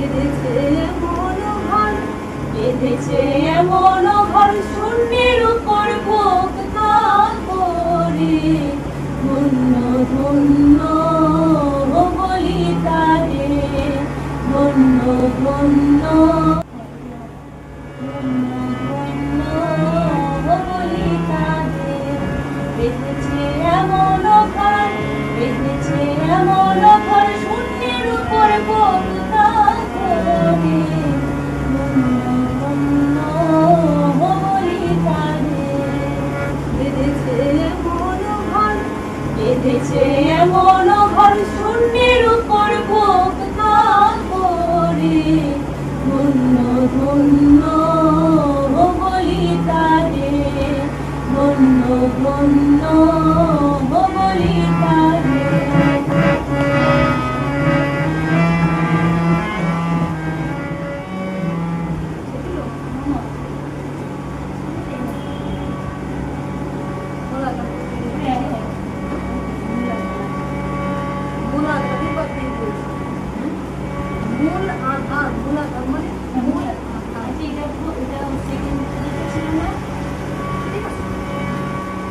Gideceğim onu hal, gideceğim onu. মূল আধার মূল মানে মূল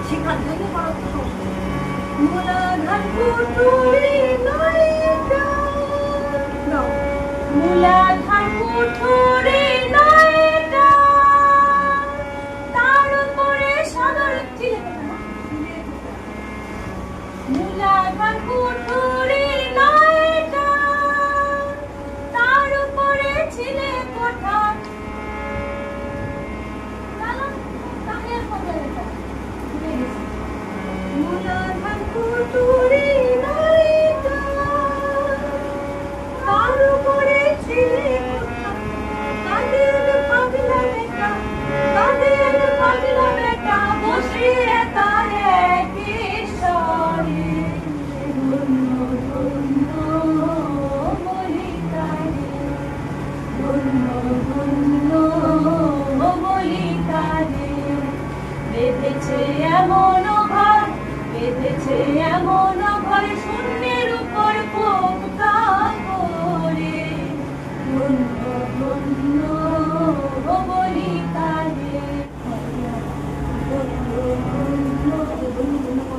সেখান থেকে পড়াশোনা মোলা ঘাট পুটুরি নাই বেঁধেছে এমন ঘর বেঁধেছে এমন ঘর শূন্যের উপর পোকা করে বলি কালে ধন্য ধন্য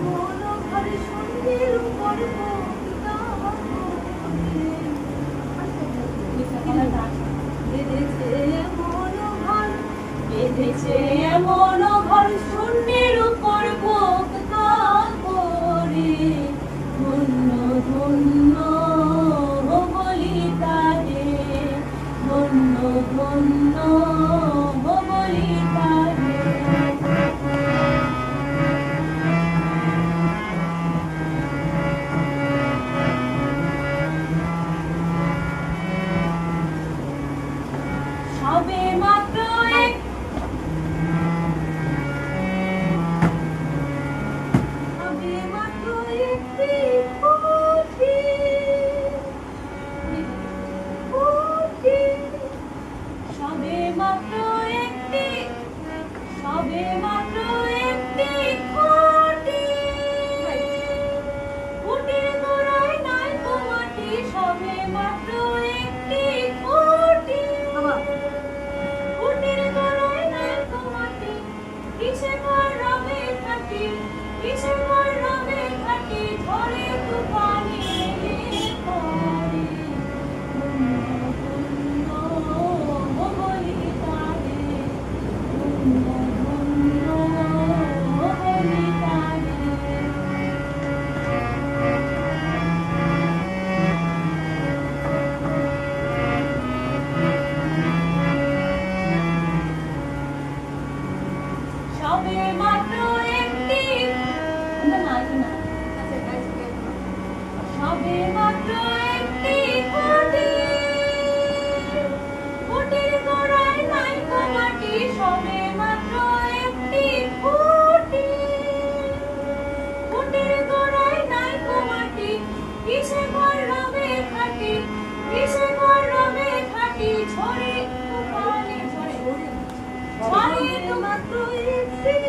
বেঁধেছে এমন ঘর্ষণ quatro e.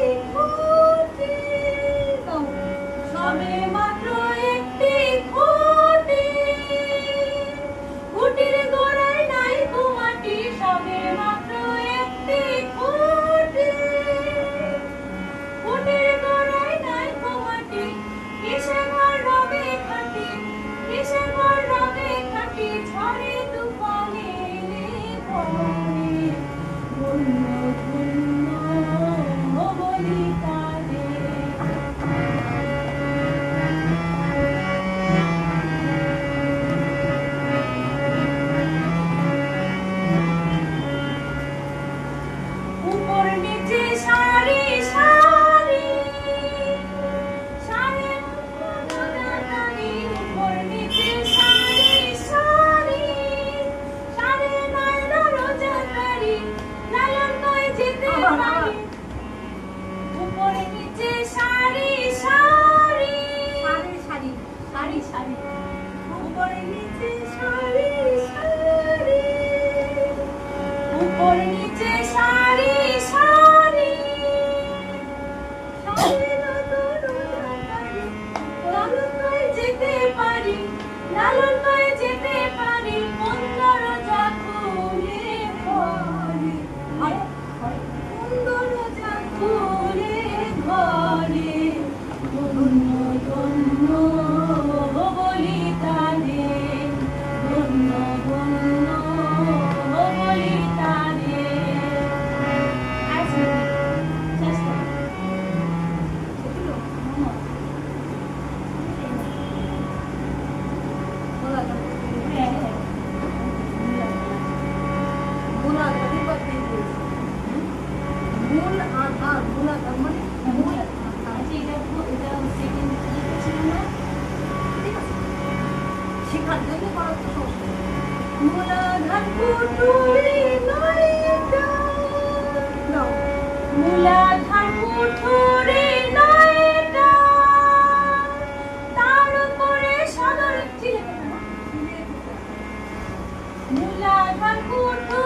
মুলাধার পুঠুরে নয়টা তার উপরে সদর মুলাধার পুঠুরে